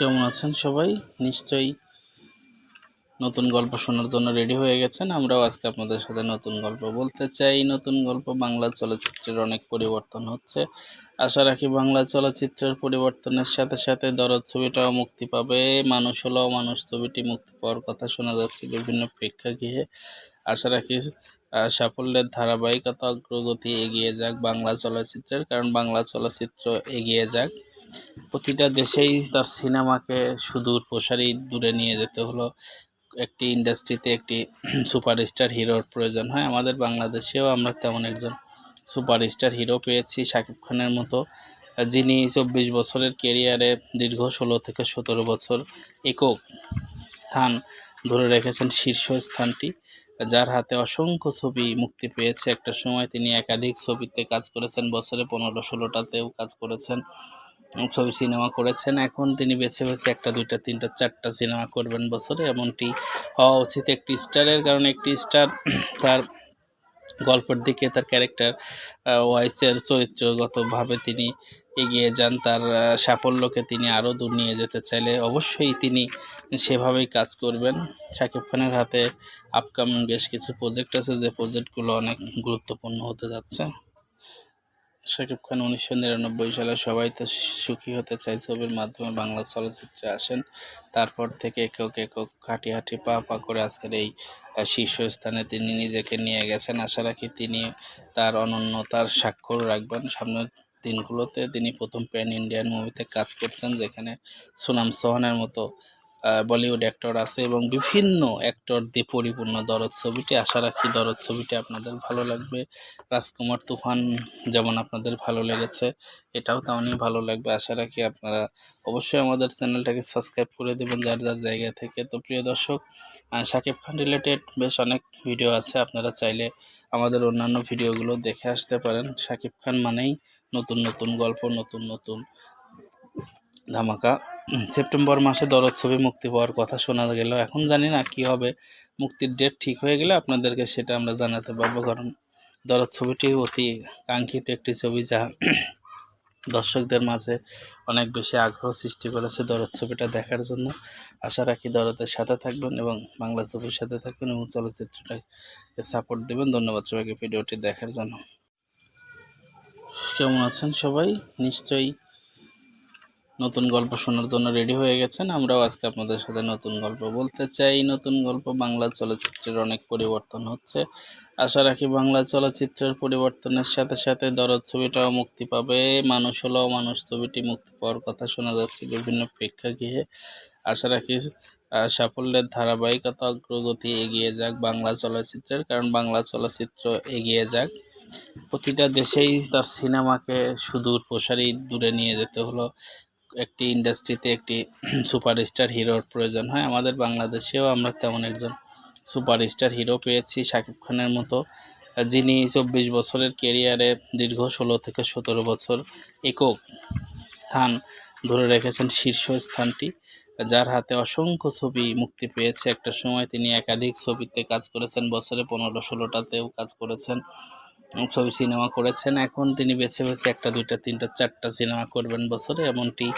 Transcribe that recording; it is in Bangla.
কেমন আছেন সবাই? নিশ্চয়ই নতুন গল্প শোনার জন্য রেডি হয়ে গেছেন। আমরাও আজকে আপনাদের সাথে নতুন গল্প বলতে চাই। নতুন গল্প বাংলা চলচ্চিত্রের অনেক পরিবর্তন হচ্ছে। আশা রাখি বাংলা চলচ্চিত্রের পরিবর্তনের সাথে সাথে দরদ ছবিটাও মুক্তি পাবে। মানুষ হলেও মানুষ ছবিটি মুক্তি পাওয়ার কথা শোনা যাচ্ছে বিভিন্ন প্রেক্ষাগৃহে। আশা রাখি সাফল্যের ধারাবাহিকতা অগ্রগতি এগিয়ে যাক বাংলা চলচ্চিত্রের, কারণ বাংলা চলচ্চিত্র এগিয়ে যাক। প্রতিটা দেশেই তার সিনেমাকে সুদূর প্রসারী দূরে নিয়ে যেতে হলো। একটি ইন্ডাস্ট্রিতে একটি সুপারস্টার হিরোর প্রয়োজন হয়। আমাদের বাংলাদেশেও আমরা তেমন একজন সুপারস্টার হিরো পেয়েছি, শাকিব খানের মতো। যিনি চব্বিশ বছরের কেরিয়ারে দীর্ঘ ষোলো থেকে সতেরো বছর একক স্থান ধরে রেখেছেন শীর্ষ স্থানটি। যার হাতে অসংখ্য ছবি মুক্তি পেয়েছে। একটা সময় তিনি একাধিক ছবিতে কাজ করেছেন, বছরে পনেরো ষোলোটাতেও কাজ করেছেন ছবি সিনেমা করেছেন। এখন তিনি বেছে বেছে একটা, দুইটা, তিনটা, চারটা সিনেমা করবেন বছরে। এমনটি হওয়া উচিত একটি স্টারের কারণে একটি স্টার তার গল্পের দিকে তার ক্যারেক্টার ওয়াইসের চরিত্রগতভাবে তিনি এগিয়ে যান, তার সাফল্যকে তিনি আরও দূর নিয়ে যেতে চাইলে অবশ্যই তিনি সেভাবেই কাজ করবেন। শাকিব খানের হাতে আপকামিং বেশ কিছু প্রজেক্ট আছে, যে প্রজেক্টগুলো অনেক গুরুত্বপূর্ণ হতে যাচ্ছে। শাকিব খান উনিশশো নিরানব্বই সালে সবাই তো সুখী হতে চাই ছবির মাধ্যমে বাংলা চলচ্চিত্রে আসেন। তারপর থেকে একক একক হাঁটি হাঁটি পা পা করে আজকের এই শীর্ষস্থানে তিনি নিজেকে নিয়ে গেছেন। আশা রাখি তিনি তার অনন্যতার স্বাক্ষর রাখবেন। সামনের দিনগুলোতে তিনি প্রথম প্যান ইন্ডিয়ান মুভিতে কাজ করছেন, যেখানে সুনাম সোহানের মতো বলিউড অ্যাক্টর আছে এবং বিভিন্ন অ্যাক্টর দিয়ে পরিপূর্ণ দরদ ছবিটি। আশা রাখি দরদ ছবিটি আপনাদের ভালো লাগবে। রাজকুমার তুফান যেমন আপনাদের ভালো লেগেছে, এটাও তেমনই ভালো লাগবে। আশা রাখি আপনারা অবশ্যই আমাদের চ্যানেলটাকে সাবস্ক্রাইব করে দেবেন যার যার জায়গা থেকে। তো প্রিয় দর্শক শাকিব খান রিলেটেড বেশ অনেক ভিডিও আছে। আপনারা চাইলে আমাদের অন্যান্য ভিডিওগুলো দেখে আসতে পারেন। শাকিব খান মানেই নতুন নতুন গল্প, নতুন নতুন ধামাকা। সেপ্টেম্বর মাসে দরদ ছবি মুক্তি পাওয়ার কথা শোনা গেল। এখন জানি না কি হবে। মুক্তির ডেট ঠিক হয়ে গেলে আপনাদেরকে সেটা আমরা জানাতে পারব, কারণ দরদ ছবিটি অতি কাঙ্ক্ষিত একটি ছবি যা দর্শকদের মাঝে অনেক বেশি আগ্রহ সৃষ্টি করেছে দরদ ছবিটা দেখার জন্য। আশা রাখি দরদের সাথে থাকবেন এবং বাংলা ছবির সাথে থাকবেন এবং চলচ্চিত্রটাকে সাপোর্ট দেবেন। ধন্যবাদ সবাইকে ভিডিওটি দেখার জন্য। কেমন আছেন সবাই? নিশ্চয়ই নতুন গল্প শোনার জন্য রেডি হয়ে গেছেন। আমরাও আজকে আপনাদের সাথে নতুন গল্প বলতে চাই। নতুন গল্প বাংলা চলচ্চিত্রের অনেক পরিবর্তন হচ্ছে। আশা রাখি বাংলা চলচ্চিত্রের পরিবর্তনের সাথে সাথে দরদ ছবিটাও মুক্তি পাবে। মানুষ হলেও মানুষ ছবিটি মুক্তি পাওয়ার কথা শোনা যাচ্ছে বিভিন্ন প্রেক্ষাগৃহে। আশা রাখি সাফল্যের ধারাবাহিকতা, অগ্রগতি এগিয়ে যাক বাংলা চলচ্চিত্রের, কারণ বাংলা চলচ্চিত্র এগিয়ে যাক। প্রতিটা দেশেই তার সিনেমাকে সুদূর প্রসারী দূরে নিয়ে যেতে হলো। একটি ইন্ডাস্ট্রিতে একটি সুপারস্টার হিরোর প্রয়োজন হয়। আমাদের বাংলাদেশেও আমরা তেমন একজন সুপারস্টার হিরো পেয়েছি শাকিব খানের মতো। যিনি চব্বিশ বছরের কেরিয়ারে দীর্ঘ ষোলো থেকে সতেরো বছর একক স্থান ধরে রেখেছেন শীর্ষ স্থানটি, যার হাতে অসংখ্য ছবি মুক্তি পেয়েছে। একটা সময় তিনি একাধিক ছবিতে কাজ করেছেন, বছরে পনেরো ষোলোটাতেও কাজ করেছেন। ছবি সিনেমা করেছেন। এখন তিনি বেছে বেছে একটা, দুইটা, তিনটা, চারটা সিনেমা করবেন বছরে। এমনটি